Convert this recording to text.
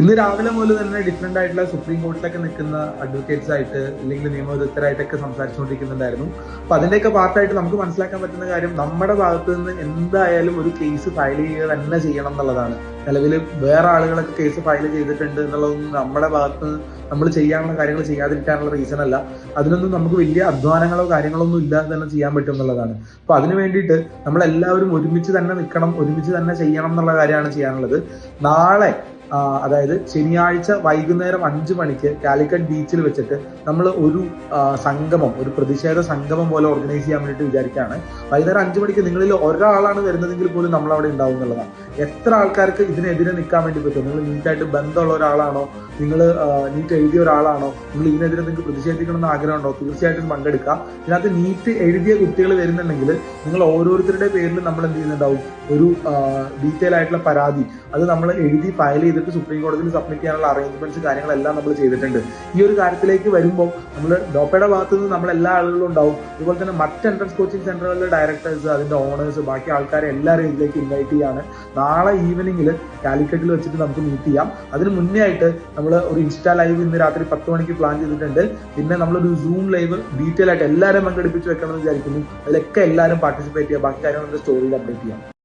ഇന്ന് രാവിലെ മുതൽ തന്നെ ഡിഫറെന്റ് ആയിട്ടുള്ള സുപ്രീം കോർട്ടിലൊക്കെ നിൽക്കുന്ന അഡ്വക്കേറ്റ്സ് ആയിട്ട് അല്ലെങ്കിൽ നിയമവിദഗ്ധരായിട്ടൊക്കെ സംസാരിച്ചുകൊണ്ടിരിക്കുന്നുണ്ടായിരുന്നു. അപ്പൊ അതിന്റെയൊക്കെ പാർട്ടായിട്ട് നമുക്ക് മനസ്സിലാക്കാൻ പറ്റുന്ന കാര്യം നമ്മുടെ ഭാഗത്ത് നിന്ന് എന്തായാലും ഒരു കേസ് ഫയൽ ചെയ്യുക തന്നെ ചെയ്യണം എന്നുള്ളതാണ്. നിലവിൽ വേറെ ആളുകളൊക്കെ കേസ് ഫയൽ ചെയ്തിട്ടുണ്ട് എന്നുള്ളതൊന്നും നമ്മുടെ ഭാഗത്ത് നമ്മൾ ചെയ്യാനുള്ള കാര്യങ്ങൾ ചെയ്യാതിരിക്കാനുള്ള റീസൺ അല്ല. അതിനൊന്നും നമുക്ക് വലിയ അധ്വാനങ്ങളോ കാര്യങ്ങളോ ഒന്നും ഇല്ലാതെ തന്നെ ചെയ്യാൻ പറ്റും എന്നുള്ളതാണ്. അപ്പൊ അതിന് വേണ്ടിയിട്ട് നമ്മൾ എല്ലാവരും ഒരുമിച്ച് തന്നെ നിൽക്കണം ഒരുമിച്ച് തന്നെ ചെയ്യണം എന്നുള്ള കാര്യമാണ് ചെയ്യാനുള്ളത്. നാളെ അതായത് ശനിയാഴ്ച വൈകുന്നേരം അഞ്ചു മണിക്ക് കാലിക്കറ്റ് ബീച്ചിൽ വെച്ചിട്ട് നമ്മൾ ഒരു സംഗമം ഒരു പ്രതിഷേധ സംഗമം പോലെ ഓർഗനൈസ് ചെയ്യാൻ വേണ്ടിയിട്ട് വിചാരിക്കുകയാണ്. വൈകുന്നേരം അഞ്ചു മണിക്ക് നിങ്ങളിൽ ഒരാളാണ് വരുന്നതെങ്കിൽ പോലും നമ്മൾ അവിടെ ഉണ്ടാവും എന്നുള്ളതാണ്. എത്ര ആൾക്കാർക്ക് ഇതിനെതിരെ നിൽക്കാൻ വേണ്ടി പറ്റും? നിങ്ങൾ നീറ്റായിട്ട് ബന്ധമുള്ള ഒരാളാണോ? നിങ്ങൾ നീറ്റ് എഴുതിയ ഒരാളാണോ? നിങ്ങൾ ഇതിനെതിരെ നിങ്ങൾക്ക് പ്രതിഷേധിക്കണം എന്ന് ആഗ്രഹമുണ്ടോ? തീർച്ചയായിട്ടും പങ്കെടുക്കുക. ഇതിനകത്ത് നീറ്റ് എഴുതിയ കുട്ടികൾ വരുന്നുണ്ടെങ്കിൽ നിങ്ങൾ ഓരോരുത്തരുടെ പേരിൽ നമ്മൾ എന്ത് ചെയ്യുന്നുണ്ടാവും? ഒരു ഡീറ്റെയിൽ ആയിട്ടുള്ള പരാതി. അത് നമ്മൾ എഴുതി ഫയൽ ചെയ്തിട്ട് സുപ്രീം കോടതിയിൽ സബ്മിറ്റ് ചെയ്യാനുള്ള അറേഞ്ച്മെന്റ്സ് കാര്യങ്ങളെല്ലാം നമ്മൾ ചെയ്തിട്ടുണ്ട്. ഈ ഒരു കാര്യത്തിലേക്ക് വരുമ്പോൾ നമ്മൾ ഡോപ്പയുടെ ഭാഗത്ത് നിന്ന് നമ്മൾ എല്ലാ ആളുകളും ഉണ്ടാവും. അതുപോലെ തന്നെ മറ്റ് എൻട്രൻസ് കോച്ചിങ് സെന്ററുകളിലെ ഡയറക്ടേഴ്സ് അതിന്റെ ഓണേഴ്സ് ബാക്കി ആൾക്കാരെ എല്ലാവരും ഇതിലേക്ക് ഇൻവൈറ്റ് ചെയ്യാണ്. നാളെ ഈവനിങ്ങിൽ കാലിക്കറ്റിൽ വെച്ചിട്ട് നമുക്ക് മീറ്റ് ചെയ്യാം. അതിന് മുന്നേ ആയിട്ട് നമ്മൾ ഒരു ഇൻസ്റ്റാ ലൈവ് ഇന്ന് രാത്രി പത്ത് മണിക്ക് പ്ലാൻ ചെയ്തിട്ടുണ്ട്. പിന്നെ നമ്മളൊരു സൂം ലൈവ് ഡീറ്റെയിൽ ആയിട്ട് എല്ലാവരും പങ്കെടുപ്പിച്ച് വെക്കണം എന്ന് വിചാരിക്കുന്നു. അതിലൊക്കെ എല്ലാവരും പാർട്ടിസിപ്പേറ്റ് ചെയ്യുക. ബാക്കി കാര്യങ്ങൾ സ്റ്റോറിയിൽ അപ്ഡേറ്റ് ചെയ്യാം.